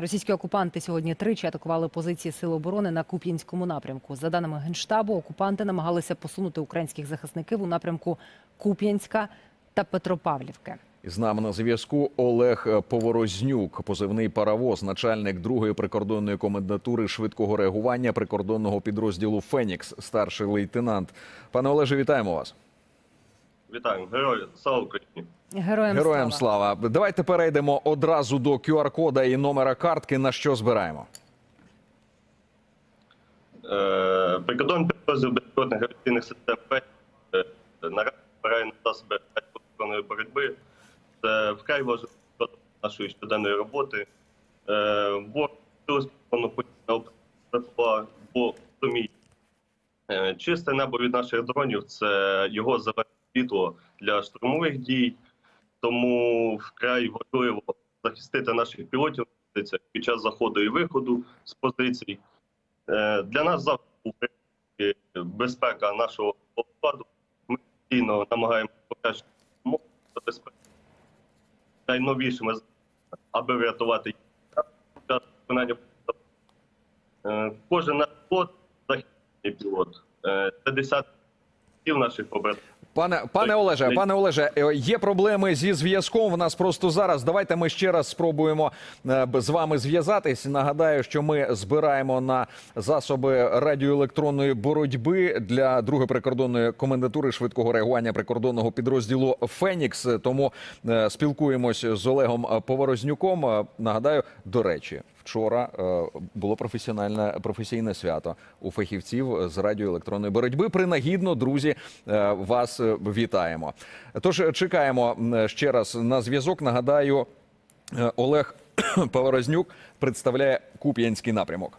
Російські окупанти сьогодні тричі атакували позиції Сил оборони на Куп'янському напрямку. За даними генштабу, окупанти намагалися посунути українських захисників у напрямку Куп'янська та Петропавлівки. З нами на зв'язку Олег Поворознюк, позивний паровоз, начальник другої прикордонної комендатури швидкого реагування прикордонного підрозділу Фенікс, старший лейтенант. Пане Олеже, вітаємо вас. Вітаю, герої, слава Україні. Героям, Героям слава. слава. Давайте перейдемо одразу до QR-кода і номера картки. На що збираємо? Е, Прикордонний підрозділ безпілотних авіаційних систем е, наразі збирає на засоби електронної боротьби. Це вкрай важливо нашої щоденної роботи. Е, постійно бо розуміє, е, чисте небо від наших дронів це його зелене світло для штурмових дій. Тому вкрай важливо захистити наших пілотів під час заходу і виходу з позицій. Е, Для нас завжди безпека нашого складу. Ми постійно намагаємося покращити безпеку найновішими аби врятувати час виконання. Е, Кожен наш пілот захисний пілот. Е, Це десятки наших побратимів. Пане пане Олеже, пане Олеже, е, є проблеми зі зв'язком. В нас просто зараз. Давайте ми ще раз спробуємо е, з вами зв'язатись. Нагадаю, що ми збираємо на засоби радіоелектронної боротьби для другої прикордонної комендатури швидкого реагування прикордонного підрозділу Фенікс. Тому е, спілкуємось з Олегом Поворознюком. Нагадаю, до речі. Вчора е, було професіональне професійне свято у фахівців з радіоелектронної боротьби. Принагідно, друзі, е, вас е, вітаємо. Тож чекаємо ще раз на зв'язок. Нагадаю, Олег Поворознюк представляє Куп'янський напрямок.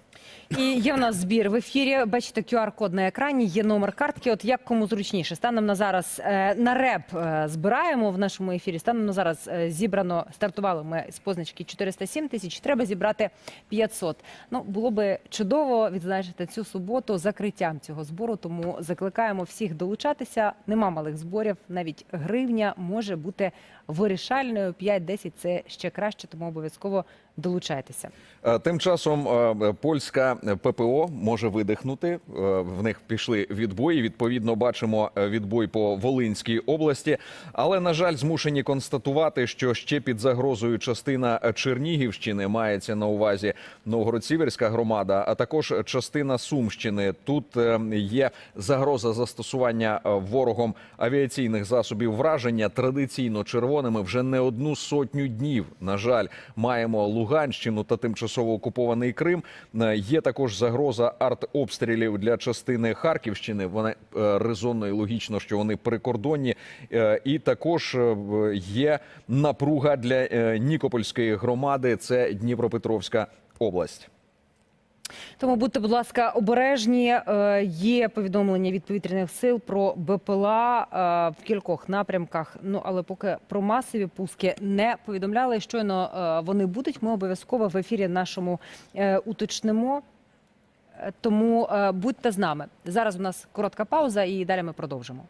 І є в нас збір в ефірі. Бачите, QR-код на екрані, є номер картки. От як кому зручніше. Станом на зараз е, на реп е, збираємо в нашому ефірі. Станом на зараз е, зібрано, стартували ми з позначки 407 тисяч. Треба зібрати 500. Ну було би чудово відзначити цю суботу закриттям цього збору. Тому закликаємо всіх долучатися. Нема малих зборів. Навіть гривня може бути вирішальною. 5-10 – це ще краще, тому обов'язково долучайтеся. Е, Тим часом е, польська ППО може видихнути. Е, В них пішли відбої. Відповідно, бачимо відбой по Волинській області. Але на жаль, змушені констатувати, що ще під загрозою частина Чернігівщини мається на увазі Новгород-Сіверська громада, а також частина Сумщини. Тут є загроза застосування ворогом авіаційних засобів враження традиційно червоними вже не одну сотню днів. На жаль, маємо Луганщину та тимчасово окупований Крим. Е, Є також загроза артобстрілів для частини Харківщини. Вони е, резонно і логічно, що вони прикордонні. Е, І також є напруга для Нікопольської громади. Це Дніпропетровська область. Тому будьте, будь ласка, обережні. Е, Є повідомлення від повітряних сил про БПЛА е, в кількох напрямках. Ну але поки про масові пуски не повідомляли. Щойно е, вони будуть. Ми обов'язково в ефірі нашому уточнимо. Тому будьте з нами. Зараз у нас коротка пауза, і далі ми продовжимо.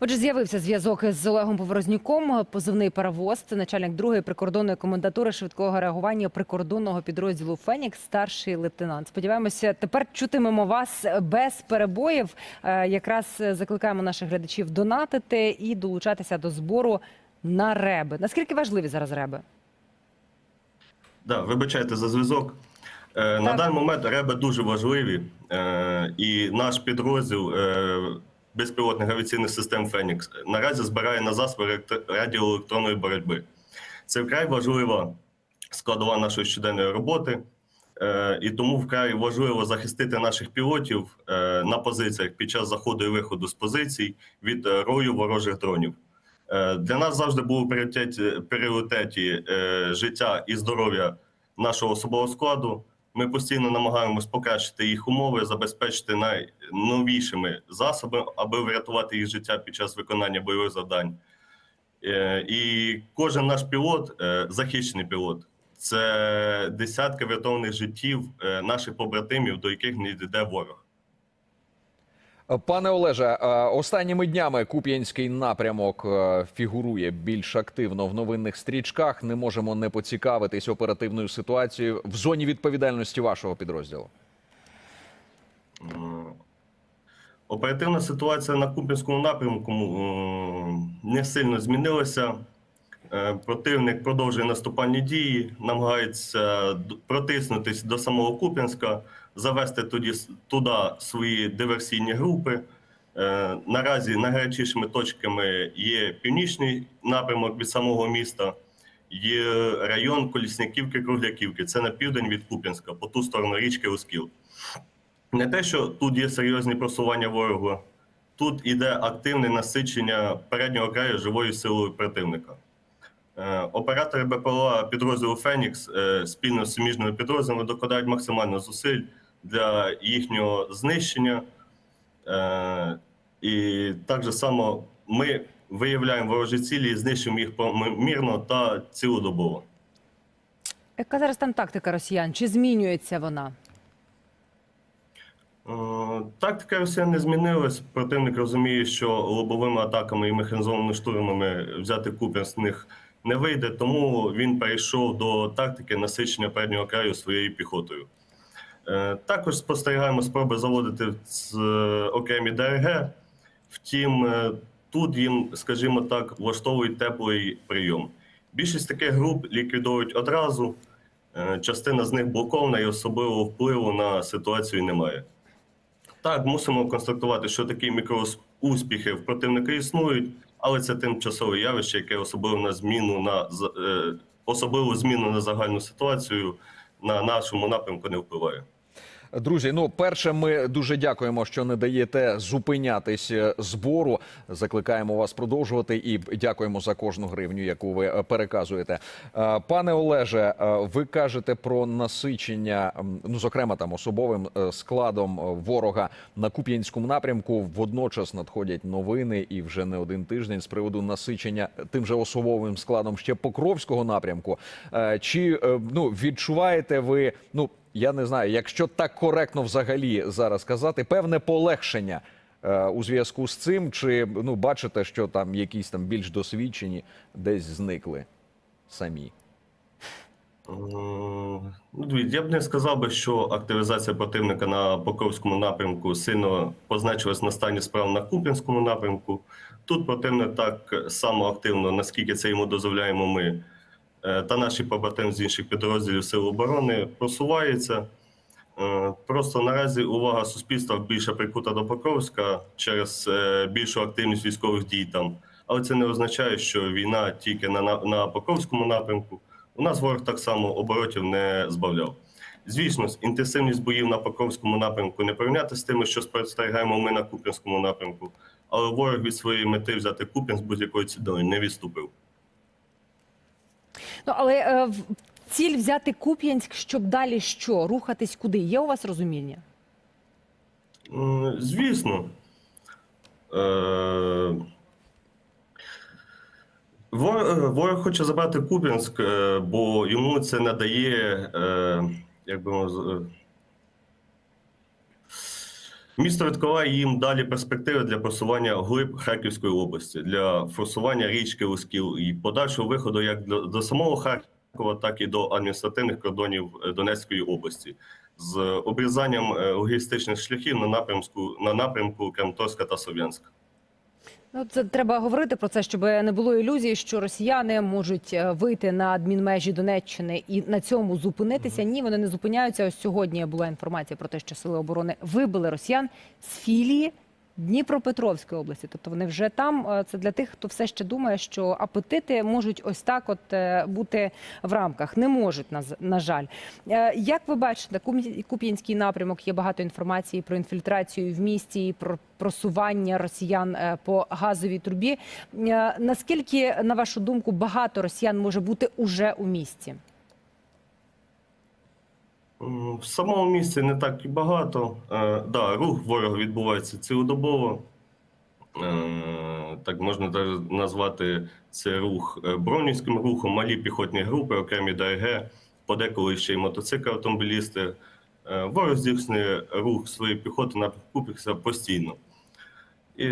Отже, з'явився зв'язок з Олегом Поворознюком, позивний паровоз, це начальник другої прикордонної комендатури швидкого реагування прикордонного підрозділу Фенікс, старший лейтенант. Сподіваємося, тепер чутимемо вас без перебоїв. Е, Якраз закликаємо наших глядачів донатити і долучатися до збору на реби. Наскільки важливі зараз реби? Да, вибачайте за зв'язок. Е, на даний момент реби дуже важливі, е, і наш підрозділ безпілотних авіаційних систем Фенікс наразі збирає на засоби електро- радіоелектронної боротьби. Це вкрай важлива складова нашої щоденної роботи, е, і тому вкрай важливо захистити наших пілотів е, на позиціях під час заходу і виходу з позицій від е, рою ворожих дронів. Для нас завжди було пріоритеті, пріоритеті життя і здоров'я нашого особового складу. Ми постійно намагаємось покращити їх умови, забезпечити найновішими засобами, аби врятувати їх життя під час виконання бойових завдань. Е, І кожен наш пілот, е, захищений пілот, це десятки врятованих життів е, наших побратимів, до яких не йде ворог. Пане Олеже, е, останніми днями Куп'янський напрямок е, фігурує більш активно в новинних стрічках. Не можемо не поцікавитись оперативною ситуацією в зоні відповідальності вашого підрозділу. Оперативна ситуація на Куп'янському напрямку не сильно змінилася. Е, Противник продовжує наступальні дії, намагається протиснутися до самого Куп'янська, завести с- туди свої диверсійні групи. Е, Наразі найгарячішими точками є північний напрямок від самого міста, є район Колісняківки, Кругляківки. Це на південь від Куп'янська, по ту сторону річки Оскіл. Не те, що тут є серйозні просування ворогу, тут іде активне насичення переднього краю живою силою противника. Е, Оператори БПЛА підрозділу Фенікс е, спільно з суміжними підрозділами докладають максимально зусиль для їхнього знищення. Е, І так же само ми виявляємо ворожі цілі і знищуємо їх помірно та цілодобово. Яка зараз там тактика росіян? Чи змінюється вона? Тактика росіян не змінилась. Противник розуміє, що лобовими атаками і механізованими штурмами взяти Куп'янськ з них не вийде, тому він перейшов до тактики насичення переднього краю своєю піхотою. Е, Також спостерігаємо спроби заводити е, окремі ДРГ. Втім, е, тут їм, скажімо так, влаштовують теплий прийом. Більшість таких груп ліквідують одразу. Частина з них блокована і особливого впливу на ситуацію немає. Так, мусимо констатувати, що такі мікроуспіхи в противника існують, але це тимчасове явище, яке особливо на зміну на е, особливу зміну на загальну ситуацію на нашому напрямку не впливає. Друзі, ну перше, ми дуже дякуємо, що не даєте зупинятись е, збору. Закликаємо вас продовжувати і дякуємо за кожну гривню, яку ви е, переказуєте. Е, Пане Олеже, ви кажете про насичення, ну зокрема там особовим складом ворога на Куп'янському напрямку. Водночас надходять новини і вже не один тиждень з приводу насичення тим же особовим складом ще Покровського напрямку. Чи ну відчуваєте ви ну? Я не знаю, якщо так коректно взагалі зараз казати, певне полегшення е, у зв'язку з цим, чи ну бачите, що там якісь там більш досвідчені десь зникли самі. Ну, я б не сказав би, що активізація противника на Покровському напрямку сильно позначилась на стані справ на Куп'янському напрямку. Тут противник так само активно, наскільки це йому дозволяємо ми е, та наші побратими з інших підрозділів Сил оборони просувається. Е, Просто наразі увага суспільства більше прикута до Покровська через е, більшу активність військових дій там. Але це не означає, що війна тільки на, на Покровському напрямку. У нас ворог так само оборотів не збавляв. Звісно, інтенсивність боїв на Покровському напрямку не порівняти з тими, що спостерігаємо ми на Куп'янському напрямку. Але ворог від своєї мети взяти Куп'янськ будь-якою ціною не відступив. Ну але е, ціль взяти Куп'янськ, щоб далі що? Рухатись куди? Є у вас розуміння? Звісно. Е, Ворог, е, хоче забрати Куп'янськ, е, бо йому це надає, е, як би місто відкриває їм далі перспективи для просування глиб Харківської області, для форсування річки Лускіл і подальшого виходу як до, до самого Харкова, так і до адміністративних кордонів е, Донецької області з обрізанням е, логістичних шляхів на напрямку на напрямку Кремторська та Слов'янська. Ну, це треба говорити про це, щоб не було ілюзії, що росіяни можуть е, вийти на адмінмежі Донеччини і на цьому зупинитися. Ні, вони не зупиняються. Ось сьогодні була інформація про те, що сили оборони вибили росіян з філії Дніпропетровської області. Тобто вони вже там. Е, Це для тих, хто все ще думає, що апетити можуть ось так, от е, бути в рамках. Не можуть на жаль. Е, Як ви бачите, Куп'янський напрямок є багато інформації про інфільтрацію в місті, і про просування росіян по газовій трубі. Наскільки, на вашу думку, багато росіян може бути уже у місті? В самому місці не так і багато. Е, да, рух ворога відбувається цілодобово. Е, так можна назвати це рух е, бронівським рухом, малі піхотні групи, окремі ДРГ, подеколи ще й мотоцикли автомобілісти. Е, ворог здійснює рух своєї піхоти на Купікса постійно. І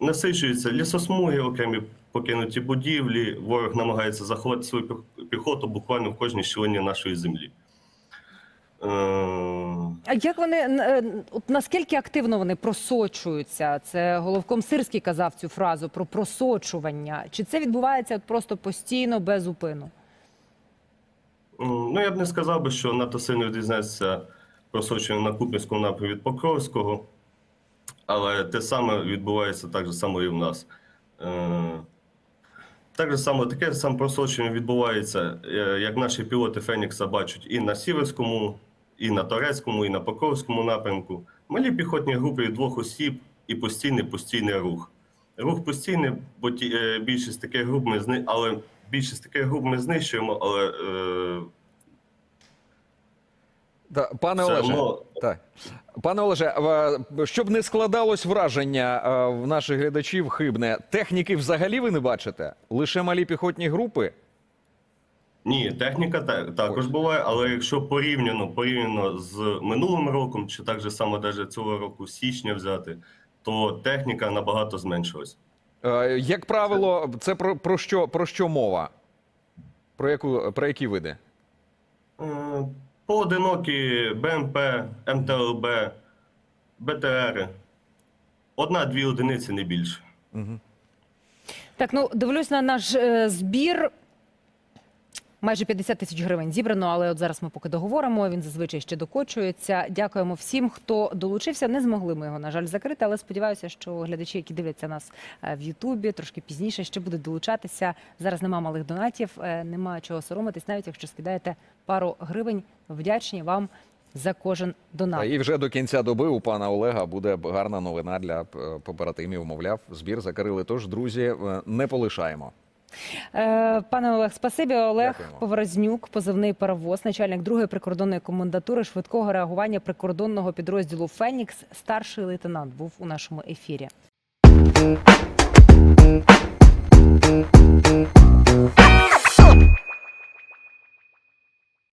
насичуються лісосмуги, окремі покинуті будівлі. Ворог намагається заховати свою піхоту буквально в кожній щілині нашої землі. Е, А як вони е, от наскільки активно вони просочуються? Це головком Сирський казав цю фразу про просочування. Чи це відбувається от просто постійно без упину? Ну, я б не сказав би, що надто сильно відрізняється просочення на Куп'янському напрямку від Покровського, але те саме відбувається так же само і в нас. Е, Так же само, таке саме просочення відбувається, як наші пілоти Фенікса бачать і на Сіверському, і на Торецькому, і на Покровському напрямку. Малі піхотні групи від двох осіб і постійний постійний рух. Рух постійний, бо ті, е, більшість таких груп ми зни... але більшість таких груп ми знищуємо, але е, Та, пане все Олеже, одно так. Пане Олеже, щоб не складалось враження е, в наших глядачів хибне, техніки взагалі ви не бачите? Лише малі піхотні групи? Ні, техніка та- також Ось. буває, але якщо порівняно, порівняно з минулим роком, чи так же само навіть цього року січня взяти, то техніка набагато зменшилась. Е, Як правило, це про, про, що, про що мова? Про, яку, про які види? Е, Поодинокі БМП, МТЛБ, БТР. Одна-дві одиниці не більше. Так, ну дивлюсь на наш е, збір. Майже 50 тисяч гривень зібрано, але от зараз ми поки договоримо. Він зазвичай ще докочується. Дякуємо всім, хто долучився. Не змогли ми його, на жаль, закрити, але сподіваюся, що глядачі, які дивляться нас е, в Ютубі, трошки пізніше ще будуть долучатися. Зараз нема малих донатів, е, нема чого соромитись, навіть якщо скидаєте пару гривень. Вдячні вам за кожен донат. І вже до кінця доби у пана Олега буде гарна новина для е, побратимів. Мовляв, збір закрили. Тож, друзі, не полишаємо. Е, Пане Олег, спасибі. Олег Дякуємо. Поворознюк, позивний паровоз, начальник другої прикордонної комендатури швидкого реагування прикордонного підрозділу Фенікс, старший лейтенант, був у нашому ефірі.